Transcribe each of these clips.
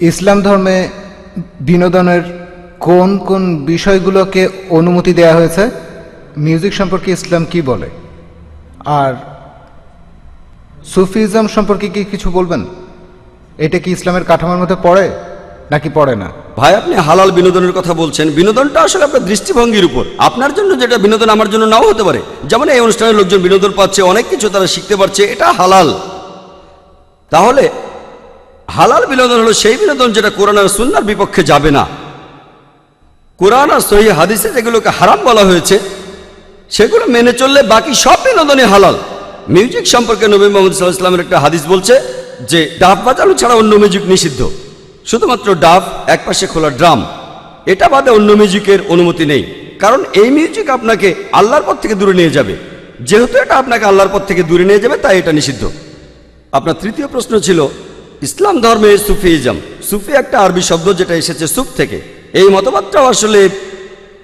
ইসলাম ধর্মে বিনোদনের কোন কোন বিষয়গুলোকে অনুমতি দেয়া হয়েছে? মিউজিক সম্পর্কে ইসলাম কি বলে? আর সুফিজম সম্পর্কে কি কিছু বলবেন? এটা কি ইসলামের কাঠামোর মধ্যে পড়ে নাকি পড়ে না? ভাই, আপনি হালাল বিনোদনের কথা বলছেন। বিনোদনটা আসলে আপনার দৃষ্টিভঙ্গির উপর। আপনার জন্য যেটা বিনোদন, আমার জন্য নাও হতে পারে। যেমন এই অনুষ্ঠানের লোকজন বিনোদন পাচ্ছে, অনেক কিছু তারা শিখতে পারছে, এটা হালাল। তাহলে হালাল বিনোদন হলো সেই বিনোদন যেটা কোরআন আর সুন্নার বিপক্ষে যাবে না। কোরআন আর সহি হাদিসে যেগুলোকে হারাম বলা হয়েছে, সেগুলো মেনে চললে বাকি সব বিনোদনই হালাল। মিউজিক সম্পর্কে নবী মোহাম্মদ সাল্লাহ ইসলামের একটা হাদিস বলছে যে, ডাব বাজানো ছাড়া অন্য মিউজিক নিষিদ্ধ। শুধুমাত্র ডাব একপাশে খোলা ড্রাম, এটা বাদে অন্য মিউজিকের অনুমতি নেই। কারণ এই মিউজিক আপনাকে আল্লাহর পথ থেকে দূরে নিয়ে যাবে। যেহেতু এটা আপনাকে আল্লাহর পথ থেকে দূরে নিয়ে যাবে, তাই এটা নিষিদ্ধ। আপনার তৃতীয় প্রশ্ন ছিল ইসলাম ধর্মে সুফিইজম সুফি একটা আরবি শব্দ যেটা এসেছে সুফ থেকে। এই মতবাদটাও আসলে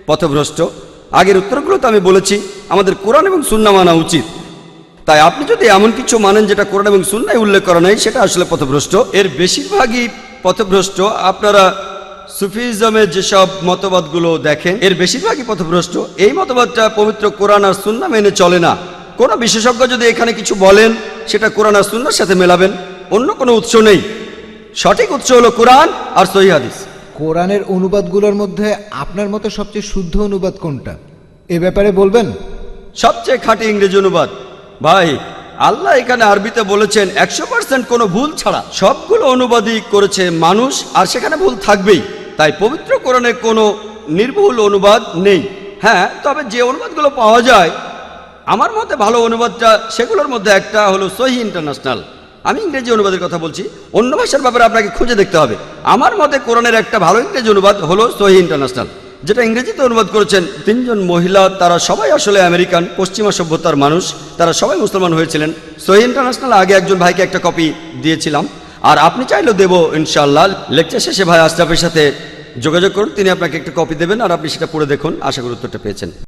পথভ্রষ্ট। আগের উত্তরগুলোতে আমি বলেছি, আমাদের কোরআন এবং সুন্না মানা উচিত। তাই আপনি যদি এমন কিছু মানেন যেটা কোরআন এবং সুন্নায় উল্লেখ করা নাই, সেটা আসলে পথভ্রষ্ট। এর বেশিরভাগই পথভ্রষ্ট। আপনারা সুফিজমের যেসব মতবাদগুলো দেখেন, এর বেশিরভাগই পথভ্রষ্ট। এই মতবাদটা পবিত্র কোরআন আর সুন্না মেনে চলে না। কোনো বিশেষজ্ঞ যদি এখানে কিছু বলেন, সেটা কোরআন আর সুন্নার সাথে মেলাবেন। অন্য কোনো উৎস নেই। সঠিক উৎস হলো কোরআন আর সহি হাদিস। কোরআনের অনুবাদগুলোর মধ্যে আপনার মতে সবচেয়ে শুদ্ধ অনুবাদ কোনটা? এ ব্যাপারে বলবেন? সবচেয়ে খাঁটি ইংরেজি অনুবাদ। ভাই আল্লাহ এখানে আরবিতে বলেছেন একশো পার্সেন্ট কোনো ভুল ছাড়া সবগুলো অনুবাদই করেছে মানুষ আর সেখানে ভুল থাকবেই। তাই পবিত্র কোরআনে কোনো নির্ভুল অনুবাদ নেই। হ্যাঁ তবে যে অনুবাদগুলো পাওয়া যায় আমার মতে ভালো অনুবাদটা সেগুলোর মধ্যে একটা হলো সহি ইন্টারন্যাশনাল। আমি ইংরেজি অনুবাদের কথা বলছি। অন্য ভাষার ব্যাপারে আপনাকে খুঁজে দেখতে হবে। আমার মতে কোরআনের একটা ভালো ইংরেজি অনুবাদ হলো সহি ইন্টারন্যাশনাল। যেটা ইংরেজিতে অনুবাদ করেছেন তিনজন মহিলা, তারা সবাই আসলে আমেরিকান, পশ্চিমা সভ্যতার মানুষ, তারা সবাই মুসলমান হয়েছিলেন। সহি ইন্টারন্যাশনাল আগে একজন ভাইকে একটা কপি দিয়েছিলাম। আর আপনি চাইলেও দেবো ইনশাল্লাহ লেকচার শেষে ভাই আশরাফের সাথে যোগাযোগ করুন, তিনি আপনাকে একটা কপি দেবেন, আর আপনি সেটা পড়ে দেখুন। আশা করি উত্তরটা পেয়েছেন।